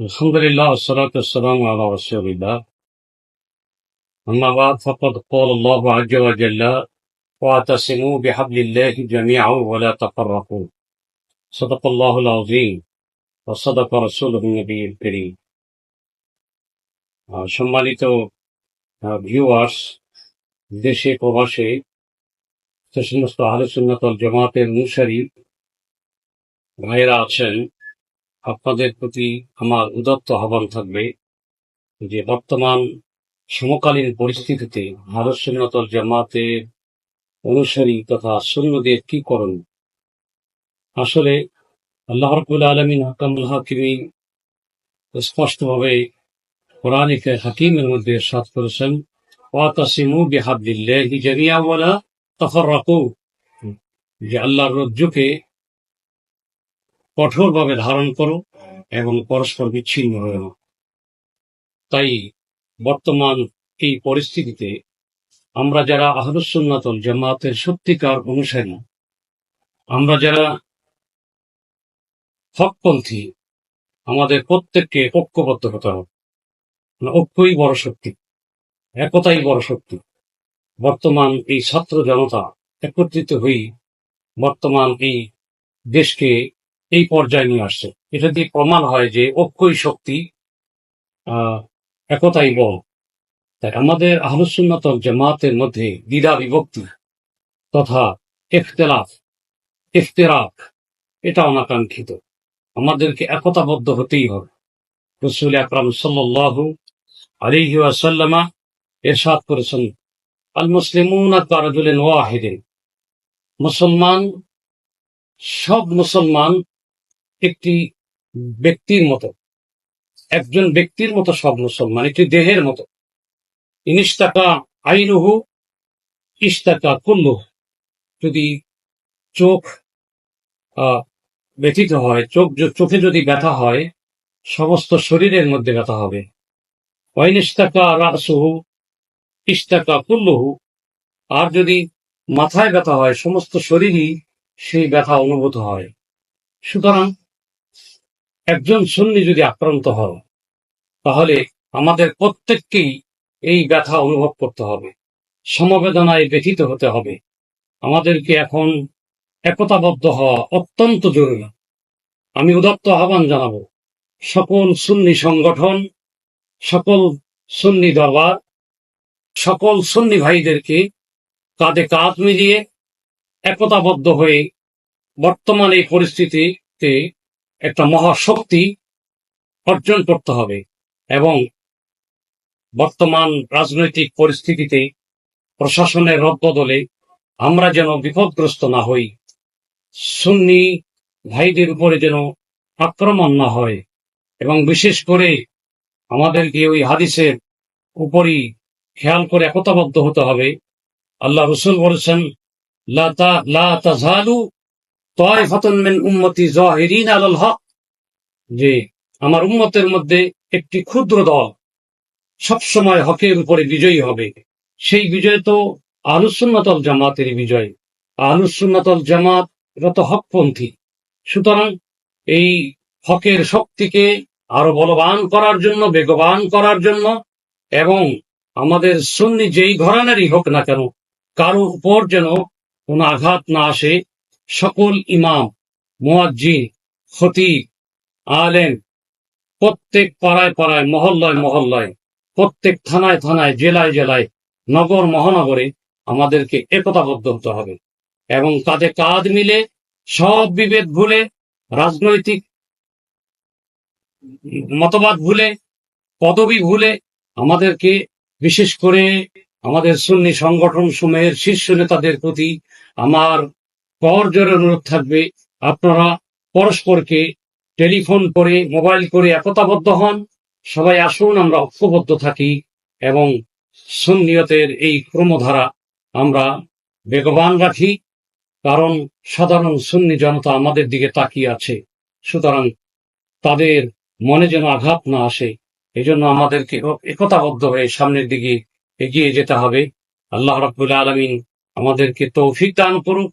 الحمد لله والصلاة والسلام على رسول الله أما بعد فقد قال الله عز وجل واعتصموا بحبل الله جميعا ولا تفرقوا صدق الله العظيم وصدق رسوله النبي الكريم আহ, সম্মানিত ভিউয়ার্স দেশে প্রবাসে যে সমস্ত আলোচনাতল জামাতের অনুসারী ভাইয়েরা আছেন আপনাদের প্রতি আমার উদত্ত আহ্বান থাকবে যে বর্তমান সমকালীন পরিস্থিতিতে ভারত সুন্নতল জামাতের অনুসারী তথা সৈন্যদের কি করণ? আসলে আল্লাহ রবুল আলমিন হাকামুল হাকিমি স্পষ্টভাবে কোরআনিকে হাকিমের মধ্যে সাত করেছেন, ওয়াতাসিমু বিহাবলিল্লাহি জামিয়া ওয়ালা তাফাররাকু যে আল্লাহর রজ্জুকে কঠোরভাবে ধারণ করো এবং পরস্পর বিচ্ছিন্ন হয়ে না তাই বর্তমান এই পরিস্থিতিতে আমরা যারা আহরুসুন্নাতল জামাতের সত্যিকার অনুসারী, আমরা যারা হকপন্থী, আমাদের প্রত্যেককে ঐক্যবদ্ধ হতে হবে। মানে ঐক্যই বড় শক্তি, একতাই বড় শক্তি। বর্তমান এই ছাত্র জনতা একত্রিত হয়ে বর্তমান এই দেশকে এই পর্যায়ে নিয়ে আসছে। এটা দিয়ে প্রমাণ হয় যে ঐক্যই শক্তি একতাই বল। তাই আমাদের আহলুসুন্নতল জামাতের মধ্যে দ্বিধা বিভক্তি তথা ইখতলাফ ইফতেরাক এটা অনাকাঙ্ক্ষিত। আমাদেরকে একতাবদ্ধ হতেই হবে। রসুল আকরাম সাল্লাল্লাহু আলাইহি ওয়াসাল্লামা এরশাদ করেছেন আল মুসলিমুন কারাজুলিন ওয়াহিদিন। মুসলমান, সব মুসলমান একটি ব্যক্তির মতো, একজন ব্যক্তির মতো সব মুসলমান, একটি দেহের মতো। ইনিস্তাকা আইনুহু ইস্তাকা কুল্লু যদি চোখ ব্যথিত হয়, চোখ চোখে যদি ব্যথা হয়, সমস্ত শরীরের মধ্যে ব্যথা হবে। ওয়াইনিস্তাকা রাসুহু ইস্তাকা কুল্লুহু। আর যদি মাথায় ব্যথা হয়, সমস্ত শরীরই সেই ব্যথা অনুভূত হয়। সুতরাং একজন সুন্নি যদি আক্রান্ত হয় তাহলে আমাদের প্রত্যেককেই এই ব্যথা অনুভব করতে হবে। সমবেদনায় ব্যথিত হতে হবে। আমাদেরকে এখন একতাবদ্ধ হওয়া অত্যন্ত জরুরি। আমি উদাত্ত আহ্বান জানাব, সকল সুন্নি সংগঠন, সকল সুন্নি দরবার, সকল সুন্নি ভাইদেরকে কাঁধে কাঁধ মিলিয়ে একতাবদ্ধ হয়ে বর্তমান এই পরিস্থিতিতে একটা মহাশক্তি অর্জন করতে হবে এবং বর্তমান রাজনৈতিক পরিস্থিতিতে প্রশাসনের রদবদলে আমরা যেন বিপদগ্রস্ত না হই, সুন্নি ভাইদের উপরে যেন আক্রমণ না হয় এবং বিশেষ করে আমাদেরকে ওই হাদিসের উপরই খেয়াল করে একতাবদ্ধ হতে হবে। আল্লাহ রসুল বলেছেন, লা তাজালু হক। যে আমার উম্মতের মধ্যে একটি ক্ষুদ্র দল সবসময় হকের উপরে বিজয়ী হবে। সেই বিজয় তো আহলুসুন্নাতল জামাতের বিজয়। আহলুসুন্নাতল জামাত এটা তো হকপন্থী। সুতরাং এই হকের শক্তিকে আরও বলবান করার জন্য, বেগবান করার জন্য এবং আমাদের সুন্নি যেই ঘরানারই হোক না কেন, কারও উপর যেন কোনো আঘাত না আসে সকল ইমাম, মুয়াজ্জিন, খতিব, আলেম, প্রত্যেক পাড়ায় পাড়ায়, মহল্লায় মহল্লায়, প্রত্যেক থানায় থানায়, জেলায় জেলায়, নগর মহানগরে আমাদেরকে একতাবদ্ধ হতে হবে এবং কাঁধে কাঁধ মিলে, সব বিভেদ ভুলে, রাজনৈতিক মতবাদ ভুলে, পদবি ভুলে আমাদেরকে বিশেষ করে আমাদের সুন্নি সংগঠন সমূহের শীর্ষ নেতাদের প্রতি আমার করজোরে অনুরোধ থাকবে, আপনারা পরস্পরকে টেলিফোন করে, মোবাইল করে একতাবদ্ধ হন, সবাই আসুন, আমরা ঐক্যবদ্ধ থাকি এবং সুন্নিয়তের এই ক্রমধারা আমরা বেগবান রাখি, কারণ সাধারণ সুন্নি জনতা আমাদের দিকে তাকিয়ে আছে। সুতরাং তাদের মনে যেন আঘাত না আসে, এজন্য আমাদেরকে একতাবদ্ধ হয়ে সামনের দিকে এগিয়ে যেতে হবে। আল্লাহ রাব্বুল আলমিন আমাদেরকে তৌফিক দান করুক